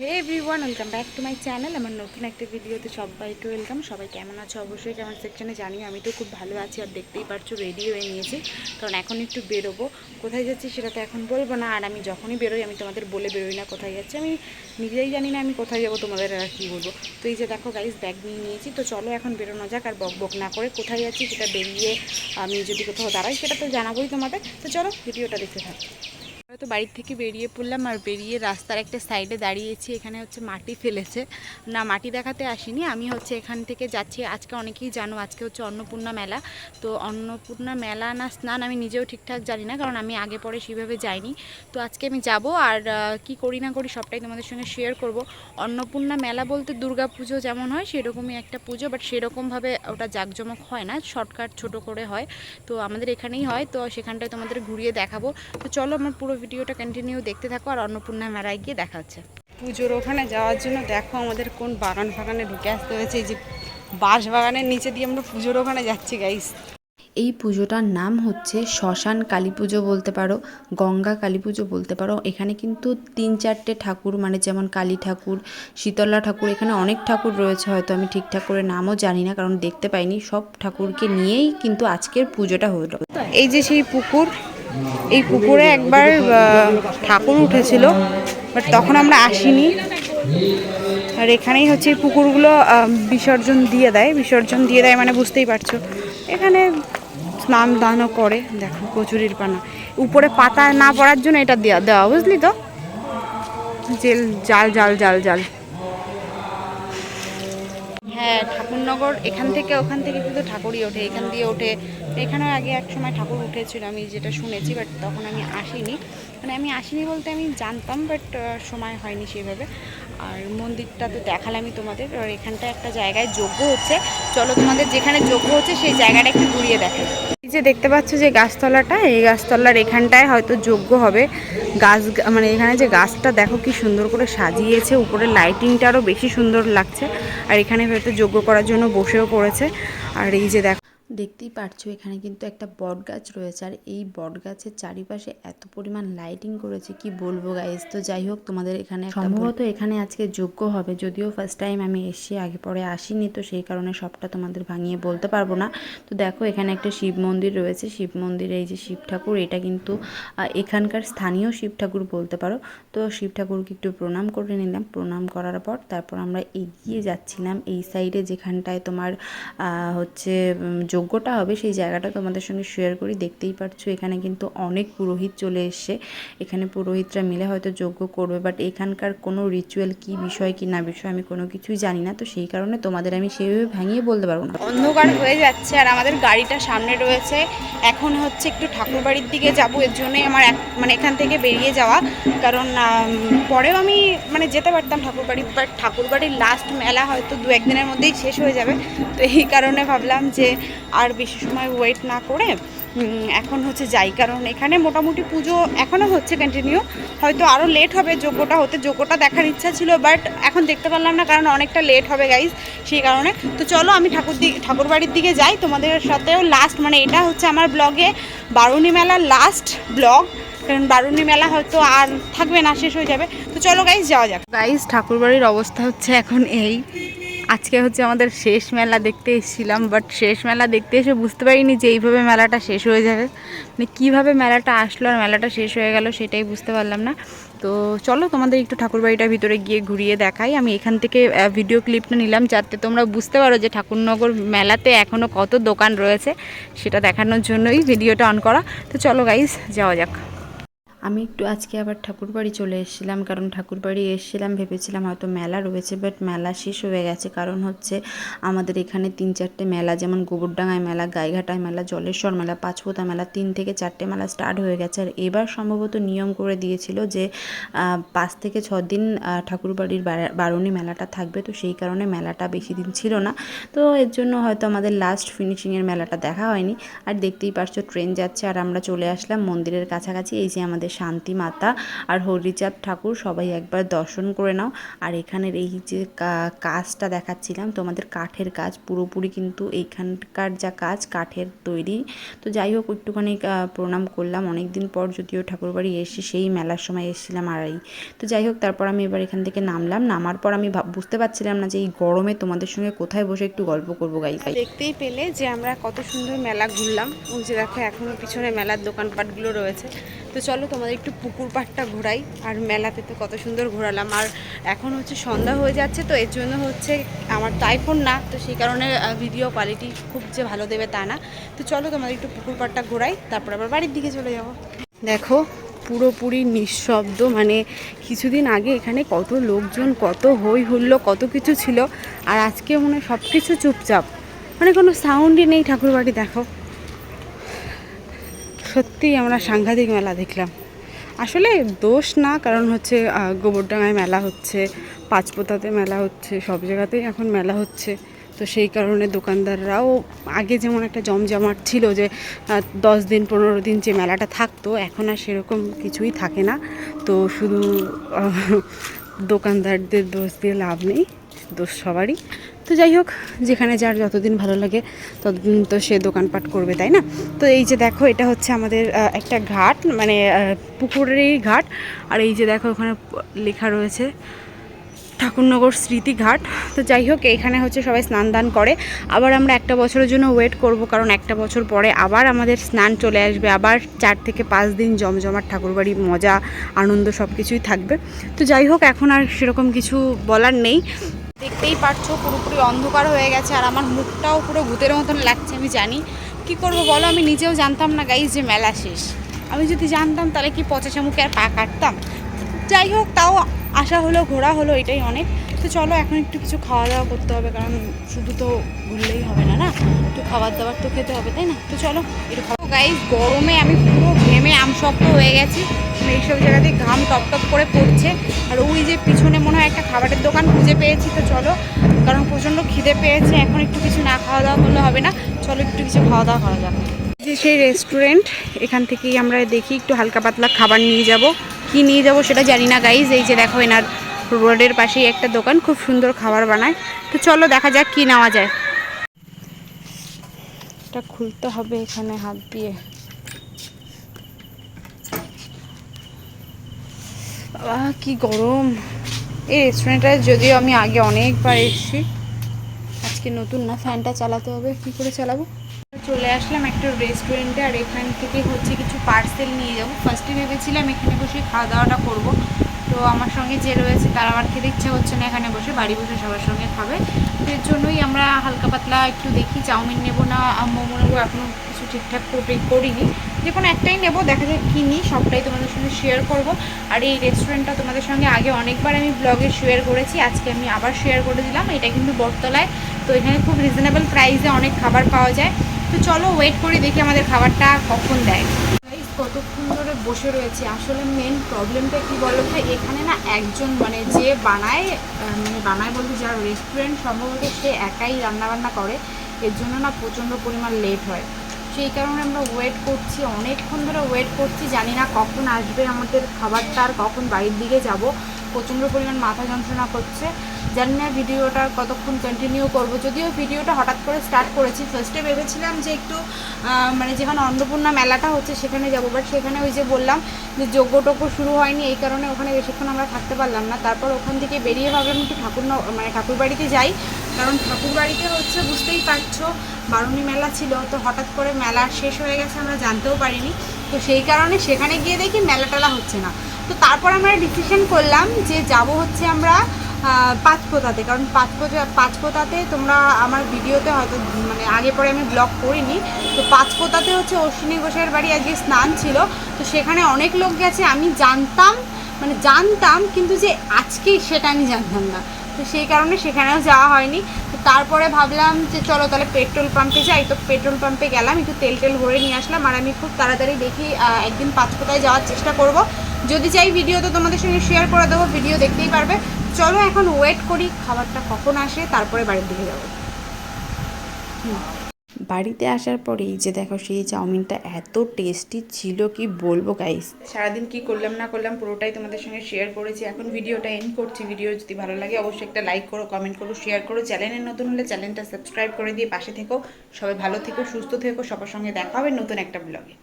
Hey everyone welcome back to my channel আমার নতুন একটা ভিডিওতে সবাইকে ওয়েলকাম সবাই কেমন আছো? অবশ্যই কেমন সেকশনে জানি আমি তো খুব ভালো আছি আর দেখতেই পারছ রেডি হয়ে নিয়েছি। কারণ এখন একটু বেরোবো। কোথায় যাচ্ছি সেটা তো এখন বলব না। আর আমি যখনই বেরোই, আমি তোমাদের বলে বেরোই না কোথায় যাচ্ছি। আমি নিজেই জানি না আমি কোথায় যাব, তোমাদের আর কী বলব। তো এই যে দেখো গাইজ ব্যাগ নিয়ে নিয়েছি। তো চলো এখন বেরোনো যাক আর বক বক না করে কোথায় যাচ্ছি সেটা বেরিয়ে আমি যদি কোথাও দাঁড়াই, সেটা তো জানাবোই তোমাদের। তো চলো ভিডিওটা দেখতে থাকো। তো বাড়ির থেকে বেরিয়ে পড়লাম আর বেরিয়ে রাস্তার একটা সাইডে দাঁড়িয়েছি, এখানে হচ্ছে মাটি ফেলেছে। না, মাটি দেখাতে আসিনি, আমি হচ্ছে এখান থেকে যাচ্ছি, আজকে অনেকেই জানো, আজকে হচ্ছে অন্নপূর্ণা মেলা। তো অন্নপূর্ণা মেলা না স্নান আমি নিজেও ঠিকঠাক জানি না, কারণ আমি আগে পরে সেভাবে যাইনি। তো আজকে আমি যাব আর কি করি না করি সবটাই তোমাদের সঙ্গে শেয়ার করব। অন্নপূর্ণা মেলা বলতে দুর্গা পুজো যেমন হয়, সেরকমই একটা পুজো বাট সেরকমভাবে ওটা জাঁকজমক হয় না শর্টকাট ছোট করে হয়। তো আমাদের এখানেই হয়, তো সেখানটায় তোমাদের ঘুরিয়ে দেখাবো। তো চলো, আমার পুরো ভিডিওটা কন্টিনিউ দেখতে থাকো আর অন্নপূর্ণা মেলায় গিয়ে দেখা হচ্ছে পুজোর ওখানে যাওয়ার জন্য দেখো আমাদের কোন বাগান ফাগানে ঢুকে আসতে হয়েছে এই যে বাঁশ বাগানের নিচে দিয়ে আমরা পুজোর ওখানে যাচ্ছি গাইস এই পুজোটার নাম হচ্ছে শ্মশান কালী পুজো বলতে পারো গঙ্গা কালী পুজো বলতে পারো। এখানে কিন্তু তিন চারটে ঠাকুর মানে যেমন কালী ঠাকুর শীতলা ঠাকুর এখানে অনেক ঠাকুর রয়েছে হয়তো আমি ঠিকঠাক করে নামও জানি না কারণ দেখতে পাইনি। সব ঠাকুরকে নিয়েই কিন্তু আজকের পুজোটা হলো। এই যে সেই পুকুর এই পুকুরে একবার ঠাকুর উঠেছিল, বাট তখন আমরা আসিনি। আর এখানেই হচ্ছে এই পুকুরগুলো বিসর্জন দিয়ে দেয়। বিসর্জন দিয়ে দেয় মানে বুঝতেই পারছ। এখানে স্নান দানও করে, দেখো, কচুরির পানা। উপরে পাতা না পড়ার জন্য এটা দেওয়া দেওয়া, বুঝলি তো? জেল, জাল জাল জাল জাল। হ্যাঁ ঠাকুরনগর, এখান থেকে ওখান থেকে কিন্তু ঠাকুরই ওঠে, এখান দিয়ে ওঠে। এখানেও আগে এক সময় ঠাকুর উঠেছিল, আমি যেটা শুনেছি বাট তখন আমি আসিনি। মানে আমি আসিনি বলতে আমি জানতাম বাট সময় হয়নি সেভাবে। আর মন্দিরটা তো দেখালামই তোমাদের, আর এখানটা একটা জায়গায় যোগ্য হচ্ছে। চলো তোমাদের যেখানে যোগ্য হচ্ছে, সেই জায়গাটা একটু ঘুরিয়ে দেখে। এই যে দেখতে পাচ্ছ যে গাছতলাটা, এই গাছতলার এখানটায় হয়তো যোগ্য হবে। গাছ মানে এখানে যে গাছটা দেখো কি সুন্দর করে সাজিয়েছে, উপরে লাইটিংটা আরও বেশি সুন্দর লাগছে। আর এখানে হয়তো যোগ্য করার জন্য বসেও পড়েছে। আর এই যে দেখো দেখতেই পারছ, এখানে কিন্তু একটা বট গাছ রয়েছে। আর এই বট গাছের চারিপাশে এত পরিমাণ লাইটিং করেছে, কি বলব গাইজ তো যাই হোক, তোমাদের এখানে সম্ভবত এখানে আজকে যোগ্য হবে, যদিও ফার্স্ট টাইম আমি এসে আগে পরে আসিনি, তো সেই কারণে সবটা তোমাদের ভাঙিয়ে বলতে পারব না। তো দেখো, এখানে একটা শিব মন্দির রয়েছে। শিব মন্দিরে এই যে শিব ঠাকুর, এটা কিন্তু এখানকার স্থানীয় শিব ঠাকুর বলতে পারো। তো শিব ঠাকুরকে একটু প্রণাম করে নিলাম। প্রণাম করার পর তারপর আমরা এগিয়ে যাচ্ছিলাম এই সাইডে যেখানটায় তোমার হচ্ছে যজ্ঞটা হবে সেই জায়গাটা তোমাদের সঙ্গে শেয়ার করি। দেখতেই পাচ্ছ এখানে কিন্তু অনেক পুরোহিত চলে এসছে। এখানে পুরোহিতরা মিলে হয়তো যজ্ঞ করবে বাট এখানকার কোনো রিচুয়াল কি বিষয় কি না বিষয় আমি কোনো কিছুই জানি না। তো সেই কারণে তোমাদের আমি সেভাবে ভাঙিয়ে বলতে পারব না। অন্ধকার হয়ে যাচ্ছে আর আমাদের গাড়িটা সামনে রয়েছে। এখন হচ্ছে একটু ঠাকুর বাড়ির দিকে যাব, এর জন্যই আমার এক- মানে এখান থেকে বেরিয়ে যাওয়া। কারণ পরেও আমি মানে যেতে পারতাম ঠাকুর বাড়ি বাট ঠাকুর বাড়ির লাস্ট মেলা হয়তো দু একদিনের মধ্যেই শেষ হয়ে যাবে। তো এই কারণে ভাবলাম যে আর বেশি সময় ওয়েট না করে এখন হচ্ছে যাই। কারণ এখানে মোটামুটি পুজো এখনও হচ্ছে কন্টিনিউ হয়তো আরও লেট হবে যোগ্যটা হতে, যোগ্যটা দেখার ইচ্ছা ছিল বাট এখন দেখতে পারলাম না, কারণ অনেকটা লেট হবে গাইজ সেই কারণে। তো চলো, আমি ঠাকুর ঠাকুর বাড়ির দিকে যাই। তোমাদের সাথেও লাস্ট মানে এটা হচ্ছে আমার ব্লগে বারুণী মেলার লাস্ট ব্লগ কারণ বারুণী মেলা হয়তো আর থাকবে না, শেষ হয়ে যাবে। তো চলো গাইজ যাওয়া যাক। গাইজ ঠাকুরবাড়ির অবস্থা হচ্ছে এখন এই। আজকে হচ্ছে আমাদের শেষ মেলা দেখতে এসেছিলাম বাট শেষ মেলা দেখতে এসে বুঝতে পারিনি যে এইভাবে মেলাটা শেষ হয়ে যাবে। মানে কীভাবে মেলাটা আসলো আর মেলাটা শেষ হয়ে গেল সেটাই বুঝতে পারলাম না। তো চলো তোমাদের একটু ঠাকুরবাড়িটার ভিতরে গিয়ে ঘুরিয়ে দেখাই। আমি এখান থেকে ভিডিও ক্লিপটা নিলাম যাতে তোমরা বুঝতে পারো যে ঠাকুরনগর মেলাতে এখনও কত দোকান রয়েছে, সেটা দেখানোর জন্যই ভিডিওটা অন করা। তো চলো গাইজ যাওয়া যাক। আমি একটু আজকে আবার ঠাকুরবাড়ি চলে এসেছিলাম কারণ ঠাকুরবাড়ি এসেছিলাম ভেবেছিলাম হয়তো মেলা রয়েছে বাট মেলা শেষ হয়ে গেছে। কারণ হচ্ছে আমাদের এখানে তিন চারটে মেলা যেমন গোবরডাঙ্গায় মেলা গাইঘাটায় মেলা জলেশ্বর মেলা পাঁচপোতা মেলা তিন থেকে চারটে মেলা স্টার্ট হয়ে গেছে। আর এবার সম্ভবত নিয়ম করে দিয়েছিল যে পাঁচ থেকে ছ দিন আহ, ঠাকুরবাড়ির বারা- বারুণী মেলাটা থাকবে। তো সেই কারণে মেলাটা বেশি দিন ছিল না। তো এর জন্য হয়তো আমাদের লাস্ট ফিনিশিংয়ের মেলাটা দেখা হয়নি। আর দেখতেই পারছ ট্রেন যাচ্ছে আর আমরা চলে আসলাম মন্দিরের কাছাকাছি। এই যে আমাদের শান্তি মাতা আর হরিচাঁদ ঠাকুর, সবাই একবার দর্শন করে নাও। আর এখানের এই যে কাজটা দেখাচ্ছিলাম, তোমাদের কাঠের কাজ, পুরোপুরি কিন্তু এইখানকার যা কাজ, কাঠের তৈরি। তো যাই হোক, একটুখানি প্রণাম করলাম। অনেক দিন পর যদিও ঠাকুরবাড়ি এসে সেই মেলার সময় এসেছিলাম আর এই তো যাই হোক, তারপর আমি এবার এখান থেকে নামলাম। নামার পর আমি বুঝতে পারছিলাম না যে এই গরমে তোমাদের সঙ্গে কোথায় বসে একটু গল্প করব গাই গাই দেখতেই পেলে যে আমরা কত সুন্দর মেলা ঘুরলাম। ওই যে দেখো, এখনও পিছনে মেলার দোকানপাটগুলো রয়েছে। তো চলো তোমাদের একটু পুকুর পাড়টা ঘোরাই, আর মেলাতে তো কত সুন্দর ঘোরালাম। আর এখন হচ্ছে সন্ধ্যা হয়ে যাচ্ছে, তো এর জন্য হচ্ছে আমার টাইফোন না, তো সেই কারণে ভিডিও কোয়ালিটি খুব যে ভালো দেবে তা না। তো চলো তোমাদের একটু পুকুর পাড়টা ঘোরাই, তারপর আবার বাড়ির দিকে চলে যাব। দেখো, পুরোপুরি নিঃশব্দ মানে কিছুদিন আগে এখানে কত লোকজন, কত হই হুল্লো, কত কিছু ছিল, আর আজকে মনে সব কিছু চুপচাপ। মানে কোনো সাউন্ডই নেই ঠাকুরবাড়ি, দেখো। সত্যিই আমরা সাংঘাতিক মেলা দেখলাম। আসলে দোষ না, কারণ হচ্ছে গোবরডাঙায় মেলা হচ্ছে, পাঁচপোতাতে মেলা হচ্ছে, সব জায়গাতেই এখন মেলা হচ্ছে। তো সেই কারণে দোকানদাররাও আগে যেমন একটা জমজমাট ছিল যে দশ দিন, পনেরো দিন যে মেলাটা থাকতো, এখন আর সেরকম কিছুই থাকে না। তো শুধু দোকানদারদের দোষ দিয়ে লাভ নেই, দোষ সবারই। তো যাই হোক, যেখানে যার যতদিন ভালো লাগে ততদিন তো সে দোকানপাট করবে, তাই না? তো এই যে দেখো, এটা হচ্ছে আমাদের একটা ঘাট মানে পুকুরেরই ঘাট। আর এই যে দেখো, ওখানে লেখা রয়েছে, ঠাকুরনগর স্মৃতিঘাট তো যাই হোক, এখানে হচ্ছে সবাই স্নান দান করে। আবার আমরা একটা বছরের জন্য ওয়েট করব, কারণ একটা বছর পরে আবার আমাদের স্নান চলে আসবে। আবার চার থেকে পাঁচ দিন জমজমাট ঠাকুরবাড়ি মজা, আনন্দ সব কিছুই থাকবে। তো যাই হোক, এখন আর সেরকম কিছু বলার নেই। দেখতেই পারছ, পুরোপুরি অন্ধকার হয়ে গেছে আর আমার মুখটাও পুরো ভূতের মতন লাগছে, আমি জানি। কি করব বলো, আমি নিজেও জানতাম না গাইজ যে মেলা শেষ। আমি যদি জানতাম তাহলে কি পচা মুখে আর পা কাটতাম? যাই হোক, তাও আসা হলো, ঘোরা হলো, এটাই অনেক। তো চলো, এখন একটু কিছু খাওয়া দাওয়া করতে হবে, কারণ শুধু তো ঘুরলেই হবে না না? একটু খাবার দাবার তো খেতে হবে, তাই না? তো চলো খাব গাইজ গরমে আমি পুরো ঘেমে আমশক্ত হয়ে গেছি। মানে এইসব জায়গাতে ঘাম টপ টপ করে পড়ছে। আর ওই যে পিছনে মনে হয় একটা খাবারের দোকান খুঁজে পেয়েছি, তো চলো, কারণ প্রচণ্ড খিদে পেয়েছে, এখন একটু কিছু না খাওয়া দাওয়া করলে হবে না। চলো, একটু কিছু খাওয়া দাওয়া করা যাবে যে সেই রেস্টুরেন্ট এখান থেকেই আমরা দেখি, একটু হালকা পাতলা খাবার নিয়ে যাব। কি নিয়ে যাব সেটা জানি না গাইজ এই যে দেখো, এনার রোডের পাশেই একটা দোকান, খুব সুন্দর খাবার বানায়। তো চলো, দেখা যাক কি নেওয়া যায়। এটা খুলতে হবে এখানে হাত দিয়ে। বাবা, কি গরম। এই রেস্টুরেন্টটা যদিও আমি আগে অনেকবার এসেছি, আজকে নতুন না, ফ্যানটা চালাতে হবে। কি করে চালাবো? চলে আসলাম একটা রেস্টুরেন্টে আর এখান থেকে হচ্ছে কিছু পার্সেল নিয়ে যাব। ফার্স্টে ভেবেছিলাম এখানে বসে খাওয়া দাওয়াটা করব। তো আমার সঙ্গে যে রয়েছে তার আমার খেতে ইচ্ছা হচ্ছে না, এখানে বসে বাড়ি বসে সবার সঙ্গে খাবে। তো এর জন্যই আমরা হালকা পাতলা একটু দেখি, চাউমিন নেব না মোমো নেব এখনও কিছু ঠিকঠাক করে, করিনি। যে কোনো একটাই নেব, দেখা যাক কী নিই, সবটাই তোমাদের সঙ্গে শেয়ার করব। আর এই রেস্টুরেন্টটা তোমাদের সঙ্গে আগে অনেকবার আমি ব্লগে শেয়ার করেছি, আজকে আমি আবার শেয়ার করে দিলাম। এটা কিন্তু বটতলায়, তো এখানে খুব রিজনেবল প্রাইসে অনেক খাবার পাওয়া যায়। তো চলো ওয়েট করি, দেখি আমাদের খাবারটা কখন দেয়। কতক্ষণ ধরে বসে রয়েছে? আসলে মেন প্রবলেমটা কি বলো তো? এখানে না একজন মানে যে বানায় মানে বানায় বলতে যার রেস্টুরেন্ট সম্ভবত সে একাই রান্নাবান্না করে, এর জন্য না প্রচণ্ড পরিমাণ লেট হয়। সেই কারণে আমরা ওয়েট করছি, অনেকক্ষণ ধরে ওয়েট করছি, জানি না কখন আসবে আমাদের খাবারটা আর কখন বাড়ির দিকে যাব। প্রচণ্ড পরিমাণ মাথা যন্ত্রণা করছে। জানি না ভিডিওটা কতক্ষণ কন্টিনিউ করব। যদিও ভিডিওটা হঠাৎ করে স্টার্ট করেছি ফার্স্টে ভেবেছিলাম যে একটু মানে যেখানে অন্নপূর্ণা মেলাটা হচ্ছে সেখানে যাব বাট সেখানে ওই যে বললাম যে যজ্ঞ টজ্ঞ শুরু হয়নি, এই কারণে ওখানে বেশিক্ষণ আমরা থাকতে পারলাম না। তারপর ওখান থেকে বেরিয়ে ভাবলাম একটু ঠাকুর মানে ঠাকুর বাড়িতে যাই। কারণ ঠাকুর বাড়িতে হচ্ছে বুঝতেই পারছ, বারুণী মেলা ছিল, তো হঠাৎ করে মেলা শেষ হয়ে গেছে, আমরা জানতেও পারিনি। তো সেই কারণে সেখানে গিয়ে দেখি মেলা টেলা হচ্ছে না। তো তারপর আমরা ডিসিশন করলাম যে যাব হচ্ছে আমরা পাঁচপোতাতে কারণ পাঁচপোতা পাঁচপোতাতে তোমরা আমার ভিডিওতে হয়তো মানে আগে পরে আমি ব্লগ করিনি। তো পাঁচপোতাতে হচ্ছে অশ্বিনী ঘোষের বাড়ি আজকে স্নান ছিল। তো সেখানে অনেক লোক গেছে। আমি জানতাম মানে জানতাম, কিন্তু যে আজকেই সেটা আমি জানতাম না। তো সেই কারণে সেখানেও যাওয়া হয়নি। তো তারপরে ভাবলাম যে চলো তাহলে পেট্রোল পাম্পে যাই। তো পেট্রোল পাম্পে গেলাম, একটু তেল টেল ভরে নিয়ে আসলাম। আর আমি খুব তাড়াতাড়ি দেখি একদিন পাঁচপোতায় যাওয়ার চেষ্টা করব। যদি চাই ভিডিও তো তোমাদের সঙ্গে শেয়ার করে দেবো ভিডিও দেখতেই পারবে। চলো এখন ওয়েট করি খাবারটা কখন আসে তারপরে বাড়ির দিকে যাব। বাড়িতে আসার পরেই যে দেখো সেই চাউমিনটা এত টেস্টি ছিল কি বলব গাইস সারাদিন কি করলাম না করলাম পুরোটাই তোমাদের সঙ্গে শেয়ার করেছি। এখন ভিডিওটা এন্ড করছি। ভিডিও যদি ভালো লাগে অবশ্যই একটা লাইক করো কমেন্ট করো শেয়ার করো। চ্যানেলে নতুন হলে চ্যানেলটা সাবস্ক্রাইব করে দিয়ে পাশে থেকো। সবাই ভালো থেকো সুস্থ থেকো। সবার সঙ্গে দেখা হবে নতুন একটা ব্লগে